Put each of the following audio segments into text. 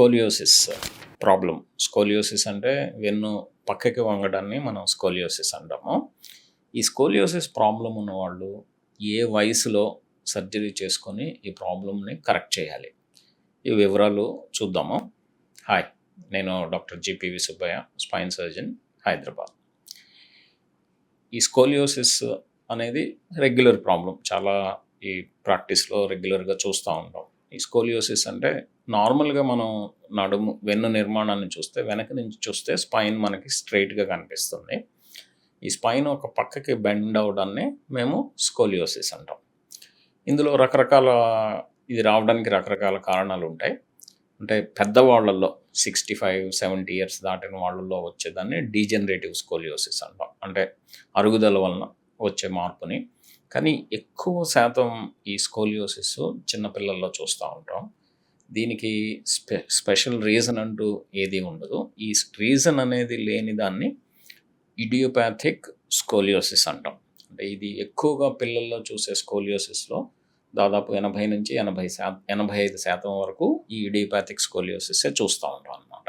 Scoliosis problem. Scoliosis అంటే వెన్ను పక్కకి వంగడాన్ని మనం స్కోలియోసిస్ అంటాము. ఈ స్కోలియోసిస్ ప్రాబ్లం ఉన్నవాళ్ళు ఏ వయసులో సర్జరీ చేసుకొని ఈ ప్రాబ్లమ్ని కరెక్ట్ చేయాలి? ఈ వివరాలు చూద్దాము. హాయ్ నేను doctor G P V Subbaiah spine surgeon Hyderabad. ఈ స్కోలియోసిస్ అనేది రెగ్యులర్ ప్రాబ్లం. చాలా ఈ ప్రాక్టీస్లో రెగ్యులర్గా చూస్తూ ఉంటాం. ఈ స్కోలియోసిస్ అంటే నార్మల్గా మనం నడుము వెన్ను నిర్మాణాన్ని చూస్తే వెనక నుంచి చూస్తే స్పైన్ మనకి స్ట్రైట్గా కనిపిస్తుంది. ఈ స్పైన్ ఒక పక్కకి బెండ్ అవడాన్ని మేము స్కోలియోసిస్ అంటాం. ఇందులో రకరకాల ఇది రావడానికి రకరకాల కారణాలు ఉంటాయి. అంటే పెద్దవాళ్ళల్లో సిక్స్టీ ఫైవ్ సెవెంటీ ఇయర్స్ దాటిన వాళ్ళల్లో వచ్చేదాన్ని డీజనరేటివ్ స్కోలియోసిస్ అంటాం. అంటే అరుగుదల వలన వచ్చే మార్పుని కానీ ఎక్కువ శాతం ఈ స్కోలియోసిస్ చిన్నపిల్లల్లో చూస్తూ ఉంటాం. దీనికి స్పె స్పెషల్ రీజన్ అంటూ ఏది ఉండదు. ఈ రీజన్ అనేది లేని దాన్ని ఇడియోపాథిక్ స్కోలియోసిస్ అంటాం. అంటే ఇది ఎక్కువగా పిల్లల్లో చూసే స్కోలియోసిస్లో దాదాపు ఎనభై నుంచి ఎనభై శాతం ఎనభై ఐదు శాతం వరకు ఈ ఇడియోపాథిక్ స్కోలియోసిస్సే చూస్తూ ఉంటాం అనమాట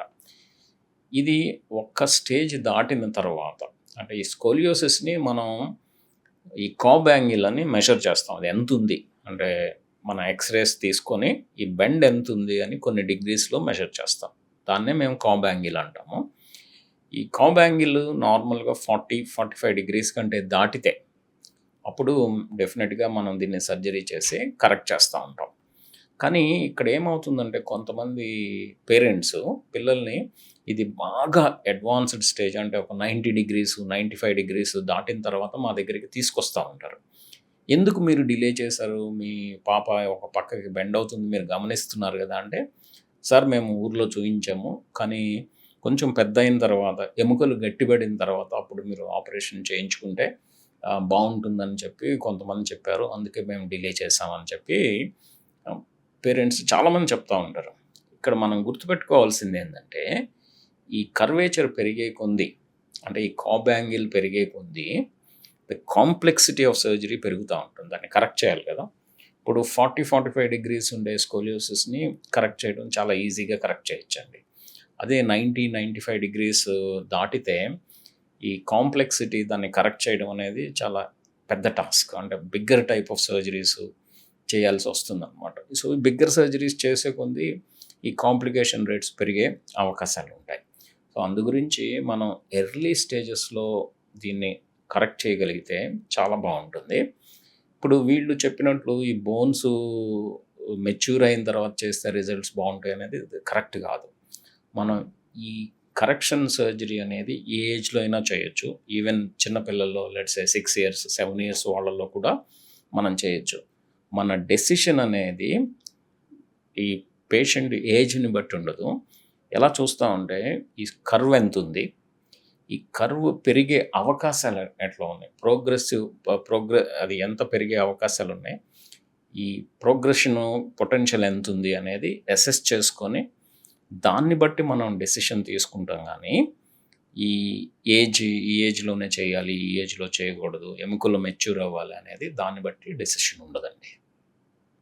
ఇది ఒక్క స్టేజ్ దాటిన తర్వాత అంటే ఈ స్కోలియోసిస్ని మనం ఈ కాబ్ యాంగిల్ అని మెషర్ చేస్తాం. అది ఎంత ఉంది? అంటే మన ఎక్స్రేస్ తీసుకొని ఈ బెండ్ ఎంత ఉంది అని కొన్ని డిగ్రీస్లో మెషర్ చేస్తాం. దాన్నే మేము కాబ్ యాంగిల్ అంటాము. ఈ కాబ్ యాంగిల్ నార్మల్గా ఫార్టీ ఫార్టీ ఫైవ్ డిగ్రీస్ కంటే దాటితే అప్పుడు డెఫినెట్గా మనం దీన్ని సర్జరీ చేసి కరెక్ట్ చేస్తూ ఉంటాం. కానీ ఇక్కడ ఏమవుతుందంటే కొంతమంది పేరెంట్స్ పిల్లల్ని ఇది బాగా అడ్వాన్స్డ్ స్టేజ్ అంటే ఒక ninety degrees ninety five degrees దాటిన తర్వాత మా దగ్గరికి తీసుకొస్తూ ఉంటారు. ఎందుకు మీరు డిలే చేశారు? మీ పాప ఒక పక్కకి బెండ్ అవుతుంది మీరు గమనిస్తున్నారు కదా అంటే సార్ మేము ఊర్లో చూపించాము కానీ కొంచెం పెద్ద అయిన తర్వాత ఎముకలు గట్టిపడిన తర్వాత అప్పుడు మీరు ఆపరేషన్ చేయించుకుంటే బాగుంటుందని చెప్పి కొంతమంది చెప్పారు. అందుకే మేము డిలే చేసామని చెప్పి పేరెంట్స్ చాలామంది చెప్తూ ఉంటారు. ఇక్కడ మనం గుర్తుపెట్టుకోవాల్సింది ఏంటంటే ఈ కర్వేచర్ పెరిగే కొంది అంటే ఈ కాబ్ యాంగిల్ పెరిగే కొంది ద కాంప్లెక్సిటీ ఆఫ్ సర్జరీ పెరుగుతూ ఉంటుంది. దాన్ని కరెక్ట్ చేయాలి కదా. ఇప్పుడు ఫార్టీ ఫార్టీ ఫైవ్ డిగ్రీస్ ఉండే స్కోలియోసిస్ని కరెక్ట్ చేయడం చాలా ఈజీగా కరెక్ట్ చేయొచ్చండి. అదే నైంటీ నైంటీ ఫైవ్ డిగ్రీస్ దాటితే ఈ కాంప్లెక్సిటీ దాన్ని కరెక్ట్ చేయడం అనేది చాలా పెద్ద టాస్క్ అంటే బిగ్గర్ టైప్ ఆఫ్ సర్జరీస్ చేయాల్సి వస్తుంది అనమాట సో బిగ్గర్ సర్జరీస్ చేసే కొంది ఈ కాంప్లికేషన్ రేట్స్ పెరిగే అవకాశాలు ఉంటాయి. సో అందు గురించి మనం ఎర్లీ స్టేజెస్లో దీన్ని కరెక్ట్ చేయగలిగితే చాలా బాగుంటుంది. ఇప్పుడు వీళ్ళు చెప్పినట్లు ఈ బోన్స్ మెచ్యూర్ అయిన తర్వాత చేస్తే రిజల్ట్స్ బాగుంటాయి అనేది కరెక్ట్ కాదు. మనం ఈ కరెక్షన్ సర్జరీ అనేది ఏ ఏజ్లో అయినా చేయొచ్చు. ఈవెన్ చిన్నపిల్లల్లో let's a six years seven years వాళ్ళల్లో కూడా మనం చేయొచ్చు. మన డెసిషన్ అనేది ఈ పేషెంట్ ఏజ్ని బట్టి ఉండదు. ఎలా చూస్తూ ఉంటే ఈ కర్వ్ ఎంత ఉంది? ఈ కర్వ్ పెరిగే అవకాశాలు ఎట్లా ఉన్నాయి? ప్రోగ్రెసివ్ ప్రోగ్రె అది ఎంత పెరిగే అవకాశాలు ఉన్నాయి? ఈ ప్రోగ్రెషన్ పొటెన్షియల్ ఎంత ఉంది అనేది అసెస్ చేసుకొని దాన్ని బట్టి మనం డెసిషన్ తీసుకుంటాం కానీ ఈ ఏజ్ ఈ ఏజ్లోనే చేయాలి ఈ ఏజ్లో చేయకూడదు ఎముకలు మెచ్యూర్ అవ్వాలి అనేది దాన్ని బట్టి డెసిషన్ ఉండదండి.